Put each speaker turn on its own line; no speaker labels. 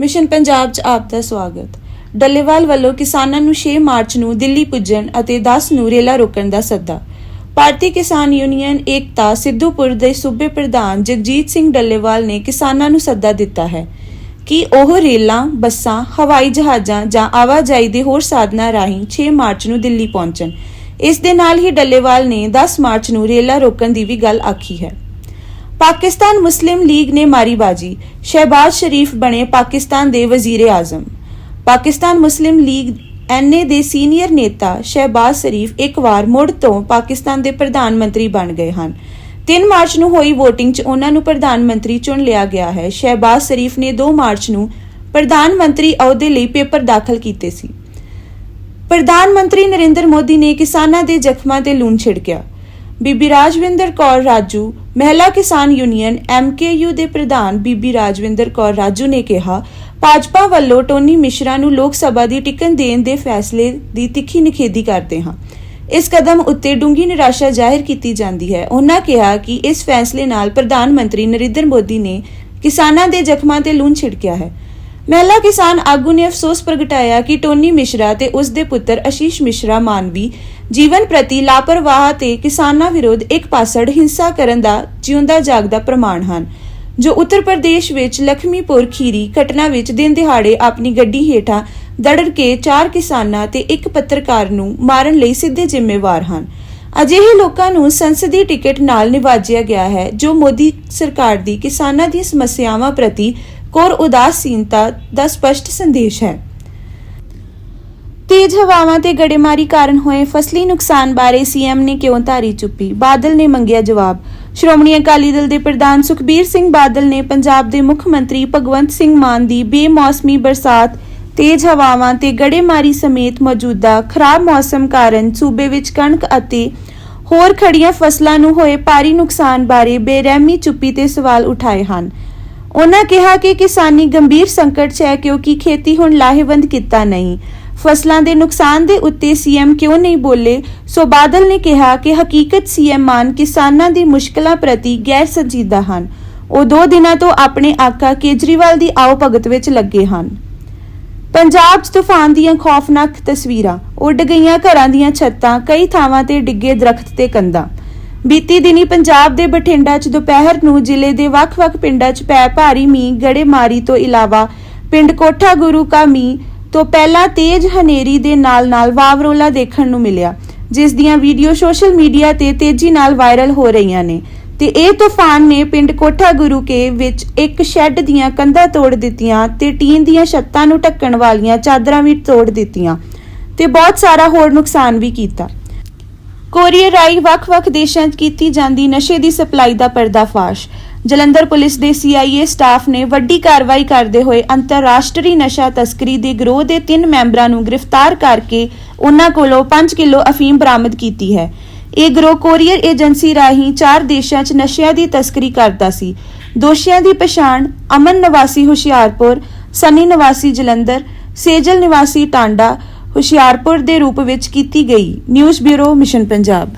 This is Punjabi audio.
ਮਿਸ਼ਨ ਪੰਜਾਬ 'ਚ ਆਪ ਦਾ ਸਵਾਗਤ। ਡੱਲੇਵਾਲ ਵੱਲੋਂ ਕਿਸਾਨਾਂ ਨੂੰ 6 ਮਾਰਚ ਨੂੰ ਦਿੱਲੀ ਪੁੱਜਣ ਅਤੇ 10 ਨੂੰ ਰੇਲਾ ਰੋਕਣ ਦਾ ਸੱਦਾ। ਭਾਰਤੀ ਕਿਸਾਨ ਯੂਨੀਅਨ ਏਕਤਾ ਸਿੱਧੂਪੁਰ ਦੇ ਸੂਬੇ ਪ੍ਰਧਾਨ ਜਗਜੀਤ ਸਿੰਘ ਡੱਲੇਵਾਲ ਨੇ ਕਿਸਾਨਾਂ ਨੂੰ ਸੱਦਾ ਦਿੱਤਾ ਹੈ ਕਿ ਉਹ ਰੇਲਾਂ, ਬੱਸਾਂ, ਹਵਾਈ ਜਹਾਜ਼ਾਂ ਜਾਂ ਆਵਾਜਾਈ ਦੇ ਹੋਰ ਸਾਧਨਾਂ ਰਾਹੀਂ 6 ਮਾਰਚ ਨੂੰ ਦਿੱਲੀ ਪਹੁੰਚਣ। ਇਸ ਦੇ ਨਾਲ ਹੀ ਡੱਲੇਵਾਲ ਨੇ 10 ਮਾਰਚ ਨੂੰ ਰੇਲਾ ਰੋਕਣ ਦੀ ਵੀ ਗੱਲ ਆਖੀ ਹੈ। ਪਾਕਿਸਤਾਨ ਮੁਸਲਿਮ ਲੀਗ ਨੇ ਮਾਰੀ ਬਾਜੀ ਸ਼ਹਿਬਾਜ਼ ਸ਼ਰੀਫ ਬਣੇ ਪਾਕਿਸਤਾਨ ਦੇ ਵਜ਼ੀਰ ਆਜ਼ਮ ਪਾਕਿਸਤਾਨ ਮੁਸਲਿਮ ਲੀਗ ਐਨਏ ਦੇ ਸੀਨੀਅਰ ਨੇਤਾ ਸ਼ਹਿਬਾਜ਼ ਸ਼ਰੀਫ ਇੱਕ ਵਾਰ ਮੁੜ ਤੋਂ ਪਾਕਿਸਤਾਨ ਦੇ ਪ੍ਰਧਾਨ ਮੰਤਰੀ ਬਣ ਗਏ ਹਨ। 3 ਮਾਰਚ ਨੂੰ ਹੋਈ VOTING 'ਚ ਉਹਨਾਂ ਨੂੰ ਪ੍ਰਧਾਨ ਮੰਤਰੀ ਚੁਣ ਲਿਆ ਗਿਆ ਹੈ। ਸ਼ਹਿਬਾਜ਼ ਸ਼ਰੀਫ ਨੇ 2 ਮਾਰਚ ਨੂੰ ਪ੍ਰਧਾਨ ਮੰਤਰੀ ਅਹੁਦੇ ਲਈ ਪੇਪਰ ਦਾਖਲ ਕੀਤੇ ਸੀ। ਪ੍ਰਧਾਨ ਮੰਤਰੀ ਨਰਿੰਦਰ ਮੋਦੀ ਨੇ ਕਿਸਾਨਾਂ ਦੇ ਜ਼ਖਮਾਂ ਤੇ ਲੂਣ ਛਿੜਕਿਆ। ਬੀਬੀ ਰਾਜਵਿੰਦਰ ਕੌਰ ਰਾਜੂ ਮਹਿਲਾ ਕਿਸਾਨ ਯੂਨੀਅਨ ਐਮਕੇਯੂ ਦੇ ਪ੍ਰਧਾਨ ਬੀਬੀ ਰਾਜਵਿੰਦਰ ਕੌਰ ਰਾਜੂ ਨੇ ਕਿਹਾ, ਭਾਜਪਾ ਵੱਲੋਂ ਟੋਨੀ ਮਿਸ਼ਰਾ ਨੂੰ ਲੋਕ ਸਭਾ ਦੀ ਟਿਕਟ ਦੇਣ ਦੇ ਫੈਸਲੇ ਦੀ ਤਿੱਖੀ ਨਿਖੇਧੀ ਕਰਦੇ ਹਾਂ। ਇਸ ਕਦਮ ਉੱਤੇ ਡੂੰਗੀ ਨਿਰਾਸ਼ਾ ਜ਼ਾਹਿਰ ਕੀਤੀ ਜਾਂਦੀ ਹੈ। ਉਹਨਾਂ ਕਿਹਾ ਕਿ ਇਸ ਫੈਸਲੇ ਨਾਲ ਪ੍ਰਧਾਨ ਮੰਤਰੀ ਨਰਿੰਦਰ ਮੋਦੀ ਨੇ ਕਿਸਾਨਾਂ ਦੇ ਜ਼ਖਮਾਂ ਤੇ ਲੂਣ ਛਿੜਕਿਆ ਹੈ। ਮਹਿਲਾ ਕਿਸਾਨ ਆਗੂ ਨੇ ਅਫਸੋਸ ਪ੍ਰਗਟਾਇਆ ਕਿ ਟੋਨੀ ਮਿਸ਼ਰਾ ਤੇ ਉਸ ਦੇ ਪੁੱਤਰ ਅਸ਼ੀਸ਼ ਮਿਸ਼ਰਾ ਮਾਨਵੀ ਜੀਵਨ ਪ੍ਰਤੀ ਲਾਪਰਵਾਹ ਤੇ ਕਿਸਾਨਾਂ ਵਿਰੁੱਧ ਇੱਕ ਪਾਸੜ ਹਿੰਸਾ ਕਰਨ ਦਾ ਜਿਉਂਦਾ ਜਾਗਦਾ ਪ੍ਰਮਾਣ ਹਨ, ਜੋ ਉੱਤਰ ਪ੍ਰਦੇਸ਼ ਵਿੱਚ ਲਖਮੀਪੁਰ ਖੀਰੀ ਘਟਨਾ ਵਿੱਚ ਦਿਨ ਦਿਹਾੜੇ ਆਪਣੀ ਗੱਡੀ ਹੇਠਾਂ ਦੜੜ ਕੇ ਚਾਰ ਕਿਸਾਨਾਂ ਤੇ ਇੱਕ ਪੱਤਰਕਾਰ ਨੂੰ ਮਾਰਨ ਲਈ ਸਿੱਧੇ ਜ਼ਿੰਮੇਵਾਰ ਹਨ। ਅਜਿਹੇ ਲੋਕਾਂ ਨੂੰ ਸੰਸਦੀ ਟਿਕਟ ਨਾਲ ਨਿਵਾਜਿਆ ਗਿਆ ਹੈ, ਜੋ ਮੋਦੀ ਸਰਕਾਰ ਦੀ ਕਿਸਾਨਾਂ ਦੀਆਂ ਸਮੱਸਿਆਵਾਂ ਪ੍ਰਤੀ ਕੋਰ ਉਦਾਸੀਨਤਾ ਦਾ ਸਪਸ਼ਟ ਸੰਦੇਸ਼ ਹੈ। ਤੇਜ਼ ਹਵਾਵਾਂ ਤੇ ਗੜੇਮਾਰੀ ਕਾਰਨ ਹੋਏ ਫਸਲੀ ਨੁਕਸਾਨ ਬਾਰੇ ਸੀਐਮ ਨੇ ਕਿਉਂ ਧਾਰੀ ਚੁੱਪੀ? ਬਾਦਲ ਨੇ ਮੰਗਿਆ ਜਵਾਬ। ਸ਼੍ਰੋਮਣੀ ਅਕਾਲੀ ਦਲ ਦੇ ਪ੍ਰਧਾਨ ਸੁਖਬੀਰ ਸਿੰਘ ਬਾਦਲ ਨੇ ਪੰਜਾਬ ਦੇ ਮੁੱਖ ਮੰਤਰੀ ਭਗਵੰਤ ਸਿੰਘ ਮਾਨ ਦੀ ਬੇਮੌਸਮੀ ਬਰਸਾਤ, ਤੇਜ਼ ਹਵਾਵਾਂ ਤੇ ਗੜੇਮਾਰੀ ਸਮੇਤ ਮੌਜੂਦਾ ਖਰਾਬ ਮੌਸਮ ਕਾਰਨ ਸੂਬੇ ਵਿੱਚ ਕਣਕ ਅਤੇ ਹੋਰ ਖੜੀਆਂ ਫਸਲਾਂ ਨੂੰ ਹੋਏ ਭਾਰੀ ਨੁਕਸਾਨ ਬਾਰੇ ਬੇਰਹਿਮੀ ਚੁੱਪੀ ਤੇ ਸਵਾਲ ਉਠਾਏ ਹਨ। ਉਹਨਾਂ ਕਿਹਾ ਕਿ ਕਿਸਾਨੀ ਗੰਭੀਰ ਸੰਕਟ 'ਚ ਹੈ ਕਿਉਂਕਿ ਖੇਤੀ ਹੁਣ ਲਾਹੇਵੰਦ ਕੀਤਾ ਨਹੀਂ। ਫਸਲਾਂ ਦੇ ਨੁਕਸਾਨ ਦੇ ਉੱਤੇ ਸੀਐਮ ਕਿਉਂ ਨਹੀਂ ਬੋਲੇ, ਸੋ ਬਾਦਲ ਨੇ ਕਿਹਾ ਕਿ ਹਕੀਕਤ ਸੀਐਮ ਮਾਨ ਕਿਸਾਨਾਂ ਦੀ ਮੁਸ਼ਕਲਾਂ ਪ੍ਰਤੀ ਗੈਰ ਸੰਜੀਦਾ ਹਨ। ਉਹ ਦੋ ਦਿਨਾਂ ਤੋਂ ਆਪਣੇ ਆਕਾ ਕੇਜਰੀਵਾਲ ਦੀ ਆਓ ਭਗਤ ਵਿੱਚ ਲੱਗੇ ਹਨ। ਪੰਜਾਬ 'ਚ ਤੂਫਾਨ ਦੀਆਂ ਖੌਫਨਾਕ ਤਸਵੀਰਾਂ, ਉੱਡ ਗਈਆਂ ਘਰਾਂ ਦੀਆਂ ਛੱਤਾਂ, ਕਈ ਥਾਵਾਂ ਤੇ ਡਿੱਗੇ ਦਰਖਤ ਤੇ ਕੰਧਾਂ। ਬੀਤੀ ਦਿਨੀ ਪੰਜਾਬ ਦੇ ਬਠਿੰਡਾ 'ਚ ਦੁਪਹਿਰ ਨੂੰ ਜ਼ਿਲ੍ਹੇ ਦੇ ਵੱਖ-ਵੱਖ ਪਿੰਡਾਂ 'ਚ ਪੈ ਭਾਰੀ ਮੀਂਹ, ਗੜੇਮਾਰੀ ਤੋਂ ਇਲਾਵਾ ਪਿੰਡ ਕੋਠਾ ਗੁਰੂ ਕਾ ਮੀਂਹ ਤੋਂ ਪਹਿਲਾਂ ਤੇਜ਼ ਹਨੇਰੀ ਦੇ ਨਾਲ-ਨਾਲ ਵਾਵਰੋਲਾ ਦੇਖਣ ਨੂੰ ਮਿਲਿਆ, ਜਿਸ ਦੀਆਂ ਵੀਡੀਓ ਸੋਸ਼ਲ ਮੀਡੀਆ ਤੇ ਤੇਜ਼ੀ ਨਾਲ ਵਾਇਰਲ ਹੋ ਰਹੀਆਂ ਨੇ। ਤੇ ਇਹ ਤੂਫਾਨ ਨੇ ਪਿੰਡ ਕੋਠਾ ਗੁਰੂ ਕੇ ਵਿੱਚ ਇੱਕ ਸ਼ੈੱਡ ਦੀਆਂ ਕੰਧਾਂ ਤੋੜ ਦਿੱਤੀਆਂ ਤੇ ਟੀਨ ਦੀਆਂ ਛੱਤਾਂ ਨੂੰ ਢੱਕਣ ਵਾਲੀਆਂ ਚਾਦਰਾਂ ਵੀ ਤੋੜ ਦਿੱਤੀਆਂ ਤੇ ਬਹੁਤ ਸਾਰਾ ਹੋਰ ਨੁਕਸਾਨ ਵੀ ਕੀਤਾ। ਕੋਰੀਅਰ ਰਾਹੀਂ ਵੱਖ-ਵੱਖ ਦੇਸ਼ਾਂ 'ਚ ਕੀਤੀ ਜਾਂਦੀ ਨਸ਼ੇ ਦੀ ਸਪਲਾਈ ਦਾ ਪਰਦਾਫਾਸ਼। ਜਲੰਧਰ ਪੁਲਿਸ ਦੇ CIA ਸਟਾਫ ਨੇ ਵੱਡੀ ਕਾਰਵਾਈ ਕਰਦੇ ਹੋਏ ਅੰਤਰਰਾਸ਼ਟਰੀ ਨਸ਼ਾ ਤਸਕਰੀ ਦੇ ਗਰੋਹ ਦੇ ਤਿੰਨ ਮੈਂਬਰਾਂ ਨੂੰ ਗ੍ਰਿਫਤਾਰ ਕਰਕੇ ਉਹਨਾਂ ਕੋਲੋਂ 5 ਕਿਲੋ ਅਫੀਮ ਬਰਾਮਦ ਕੀਤੀ ਹੈ। ਇਹ ਗਰੋਹ ਕੋਰੀਅਰ ਏਜੰਸੀ ਰਾਹੀਂ ਚਾਰ ਦੇਸ਼ਾਂ 'ਚ ਨਸ਼ਿਆਂ ਦੀ ਤਸਕਰੀ ਕਰਦਾ ਸੀ। ਦੋਸ਼ੀਆਂ ਦੀ ਪਛਾਣ ਅਮਨ ਨਿਵਾਸੀ ਹੁਸ਼ਿਆਰਪੁਰ, ਸਨੀ ਨਿਵਾਸੀ ਜਲੰਧਰ, ਸੇਜਲ ਨਿਵਾਸੀ ਟਾਂਡਾ ਹੁਸ਼ਿਆਰਪੁਰ ਦੇ ਰੂਪ ਵਿੱਚ ਕੀਤੀ ਗਈ। News bureau mission Punjab.